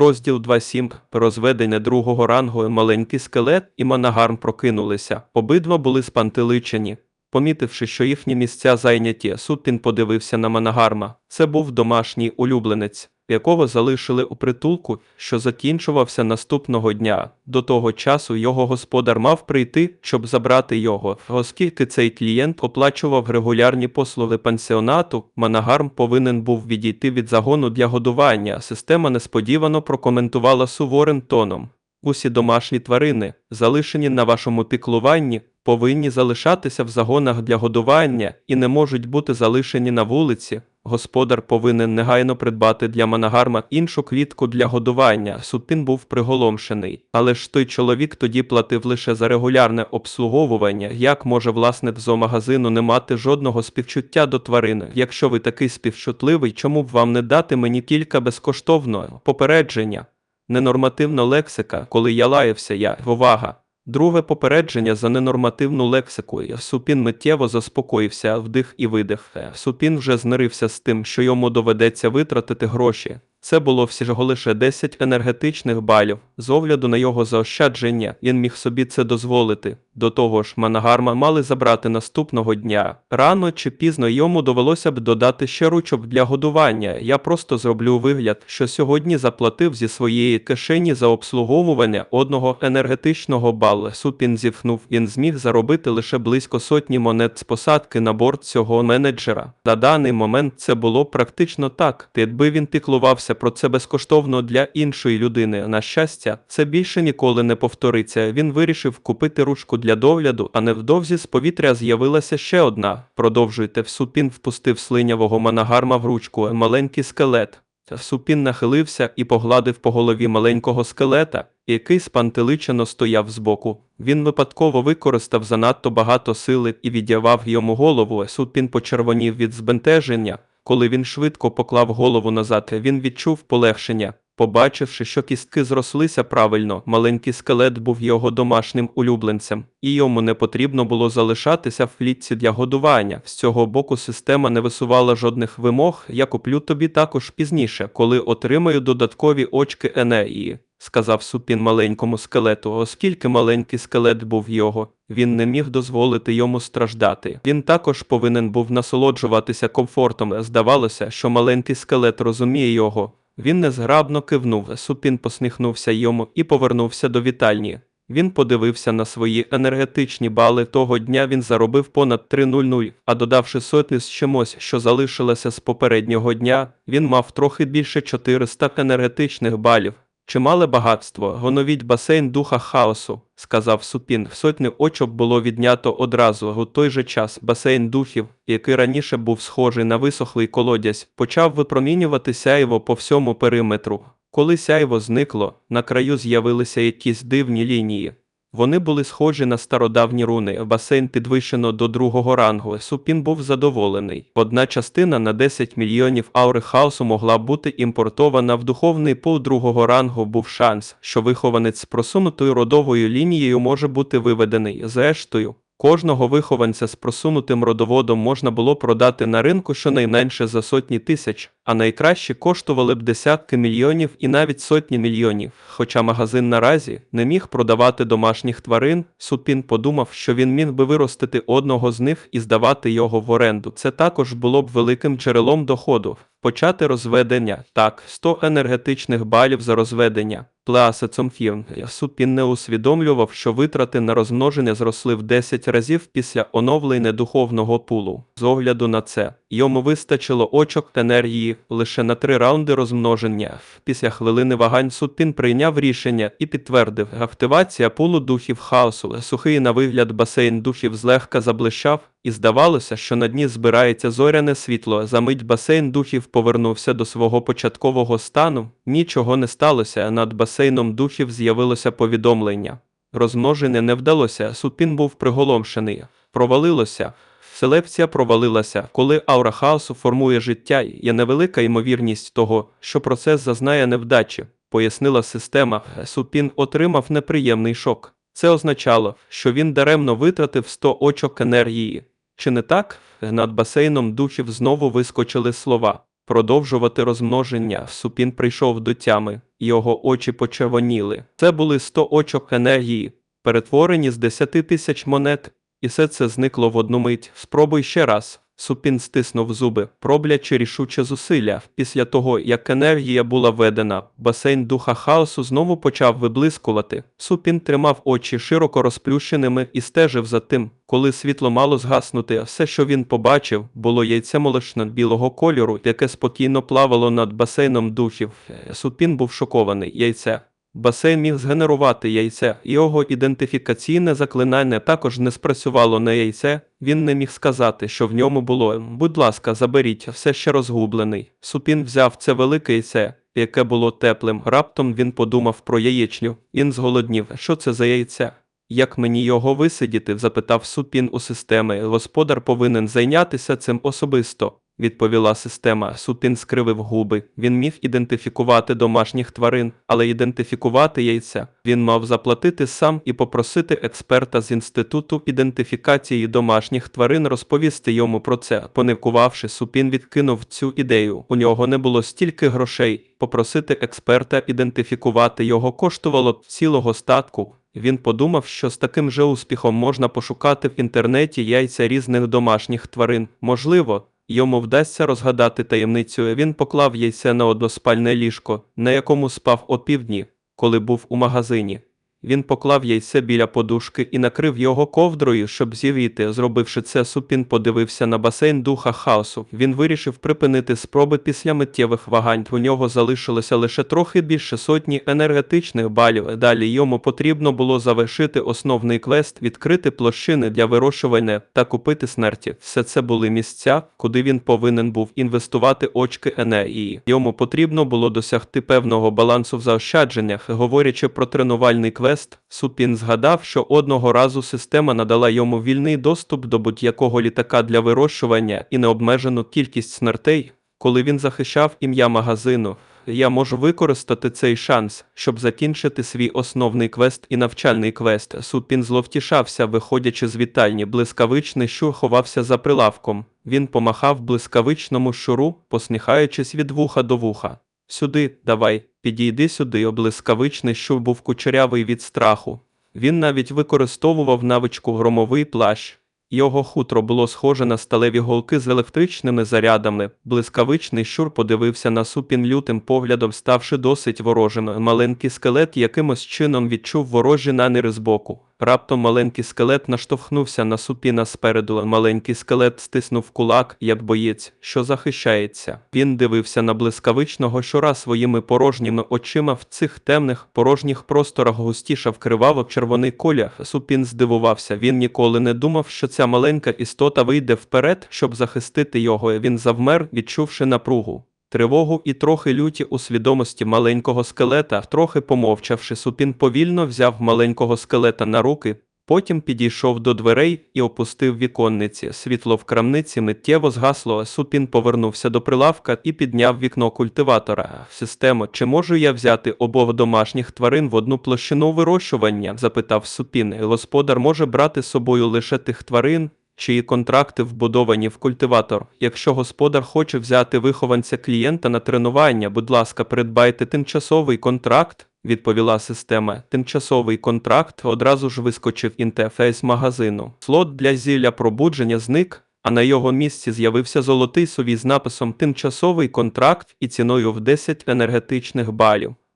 Розділ 2.7. Розведення другого рангу маленький скелет і Манагарм прокинулися. Обидва були спантеличені. Помітивши, що їхні місця зайняті, Сутін подивився на Манагарма. Це був домашній улюбленець, якого залишили у притулку, що закінчувався наступного дня. До того часу його господар мав прийти, щоб забрати його. Оскільки цей клієнт оплачував регулярні послуги пансіонату, Манагарм повинен був відійти від загону для годування. Система несподівано прокоментувала суворим тоном. Усі домашні тварини, залишені на вашому піклуванні, повинні залишатися в загонах для годування і не можуть бути залишені на вулиці. Господар повинен негайно придбати для Манагарма іншу квітку для годування. Сутин був приголомшений. Але ж той чоловік тоді платив лише за регулярне обслуговування. Як може власник зоомагазину не мати жодного співчуття до тварин? Якщо ви такий співчутливий, чому б вам не дати мені кілька безкоштовно попередження? Ненормативна лексика, коли я лаявся, я увага. Друге попередження за ненормативну лексику. Супін миттєво заспокоївся, вдих і видих. Супін вже змирився з тим, що йому доведеться витратити гроші. Це було всього лише 10 енергетичних балів. З огляду на його заощадження, він міг собі це дозволити. До того ж, Манагарма мали забрати наступного дня. Рано чи пізно йому довелося б додати ще ручок для годування. Я просто зроблю вигляд, що сьогодні заплатив зі своєї кишені за обслуговування одного енергетичного бала. Супін зітхнув, він зміг заробити лише близько сотні монет з посадки на борт цього менеджера. На даний момент це було практично так. Якби він піклувався про це безкоштовно для іншої людини. На щастя, це більше ніколи не повториться. Він вирішив купити ручку для догляду, а невдовзі з повітря з'явилася ще одна. Продовжуйте, Супін впустив слинявого манагарма в ручку, маленький скелет. Супін нахилився і погладив по голові маленького скелета, який спантеличено стояв збоку. Він випадково використав занадто багато сили і відірвав йому голову. Супін почервонів від збентеження. Коли він швидко поклав голову назад, він відчув полегшення. Побачивши, що кістки зрослися правильно, маленький скелет був його домашнім улюбленцем, і йому не потрібно було залишатися в клітці для годування. З цього боку система не висувала жодних вимог. Я куплю тобі також пізніше, коли отримаю додаткові очки енергії. Сказав Супін маленькому скелету, оскільки маленький скелет був його, він не міг дозволити йому страждати. Він також повинен був насолоджуватися комфортом. Здавалося, що маленький скелет розуміє його. Він незграбно кивнув, Супін посміхнувся йому і повернувся до вітальні. Він подивився на свої енергетичні бали. Того дня він заробив понад 3.00, а додавши сотні з чимось, що залишилося з попереднього дня, він мав трохи більше 400 енергетичних балів. Чимале багатство, гоновіть басейн духа хаосу, сказав Супін. Сотні очок було віднято одразу. У той же час басейн духів, який раніше був схожий на висохлий колодязь, почав випромінювати сяйво по всьому периметру. Коли сяйво зникло, на краю з'явилися якісь дивні лінії. Вони були схожі на стародавні руни. Басейн підвищено до другого рангу. Супін був задоволений. Одна частина на 10 мільйонів аури хаосу могла бути імпортована в духовний пол другого рангу. Був шанс, що вихованець з просунутою родовою лінією може бути виведений. Зрештою, Кожного вихованця з просунутим родоводом можна було продати на ринку щонайменше за сотні тисяч, а найкраще коштували б десятки мільйонів і навіть сотні мільйонів. Хоча магазин наразі не міг продавати домашніх тварин, Супін подумав, що він міг би виростити одного з них і здавати його в оренду. Це також було б великим джерелом доходу. Почати розведення так, 100 енергетичних балів за розведення. Плеасецом фірм. Супін не усвідомлював, що витрати на розмноження зросли в 10 разів після оновлення духовного пулу. З огляду на це, йому вистачило очок енергії лише на три раунди розмноження. Після хвилини вагань Супін прийняв рішення і підтвердив активація пулу духів хаосу. Сухий на вигляд басейн духів злегка заблищав, і здавалося, що на дні збирається зоряне світло. Замить басейн духів повернувся до свого початкового стану. Нічого не сталося. Над басейном духів з'явилося повідомлення. Розмноження не вдалося. Супін був приголомшений. Провалилося. Селекція провалилася, коли аура хаосу формує життя, є невелика ймовірність того, що процес зазнає невдачі, пояснила система. Супін отримав неприємний шок. Це означало, що він даремно витратив 100 очок енергії. Чи не так? Над басейном духів знову вискочили слова. Продовжувати розмноження. Супін прийшов до тями. його очі почервоніли. Це були 100 очок енергії, перетворені з 10 тисяч монет, і все це зникло в одну мить. Спробуй ще раз. Супін стиснув зуби, роблячи рішуче зусилля. Після того, як енергія була введена, басейн духа хаосу знову почав виблискувати. Супін тримав очі широко розплющеними і стежив за тим, коли світло мало згаснути. Все, що він побачив, було яйце молочне білого кольору, яке спокійно плавало над басейном духів. Супін був шокований. Яйце. Басейн міг згенерувати яйце, його ідентифікаційне заклинання також не спрацювало на яйце. Він не міг сказати, що в ньому було. Будь ласка, заберіть, все ще розгублений. Супін взяв це велике яйце, яке було теплим. Раптом він подумав про яєчню. Він зголоднів. Що це за яйце? Як мені його висидіти? запитав Супін у системи. Господар повинен зайнятися цим особисто. Відповіла система. Супін скривив губи. Він міг ідентифікувати домашніх тварин, але ідентифікувати яйця він мав заплатити сам і попросити експерта з інституту ідентифікації домашніх тварин розповісти йому про це. Поникувавши, Супін відкинув цю ідею. У нього не було стільки грошей. Попросити експерта ідентифікувати його коштувало цілого статку. Він подумав, що з таким же успіхом можна пошукати в інтернеті яйця різних домашніх тварин. Можливо, йому вдасться розгадати таємницю. Він поклав яйце на односпальне ліжко, на якому спав опівдні, коли був у магазині. Він поклав яйце біля подушки і накрив його ковдрою, щоб зівіти. Зробивши це, Супін подивився на басейн духа хаосу. Він вирішив припинити спроби після миттєвих вагань. У нього залишилося лише трохи більше сотні енергетичних балів. Далі йому потрібно було завершити основний квест, відкрити площини для вирощування та купити смерті. Все це були місця, куди він повинен був інвестувати очки енергії. Йому потрібно було досягти певного балансу в заощадженнях. Говорячи про тренувальний квест, Супін згадав, що одного разу система надала йому вільний доступ до будь-якого літака для вирощування і необмежену кількість смертей. Коли він захищав ім'я магазину, я можу використати цей шанс, щоб закінчити свій основний квест і навчальний квест. Супін зловтішався, виходячи з вітальні. Блискавичний щур ховався за прилавком. Він помахав блискавичному щуру, посміхаючись від вуха до вуха. Сюди, давай, підійди сюди. Облискавичний щур був кучерявий від страху. Він навіть використовував навичку громовий плащ. Його хутро було схоже на сталеві голки з електричними зарядами. Блискавичний щур подивився на супін лютим поглядом, ставши досить ворожим. Маленький скелет якимось чином відчув ворожі наміри збоку. Раптом маленький скелет наштовхнувся на супіна спереду. Маленький скелет стиснув кулак, як боєць, що захищається. Він дивився на блискавичного щура своїми порожніми очима в цих темних порожніх просторах густішав криваво червоний колір. Супін здивувався. Він ніколи не думав, що ця маленька істота вийде вперед, щоб захистити його. Він завмер, відчувши напругу. Тривогу і трохи люті у свідомості маленького скелета, трохи помовчавши, Супін повільно взяв маленького скелета на руки, потім підійшов до дверей і опустив віконниці. Світло в крамниці миттєво згасло, Супін повернувся до прилавка і підняв вікно культиватора. Системо, чи можу я взяти обох домашніх тварин в одну площину вирощування? запитав Супін. Господар може брати з собою лише тих тварин, чиї контракти вбудовані в культиватор. Якщо господар хоче взяти вихованця клієнта на тренування, будь ласка, придбайте тимчасовий контракт. Відповіла система. Тимчасовий контракт одразу ж вискочив інтерфейс магазину. Слот для зілля пробудження зник, а на його місці з'явився золотий совій з написом Тимчасовий контракт і ціною в 10 енергетичних балів.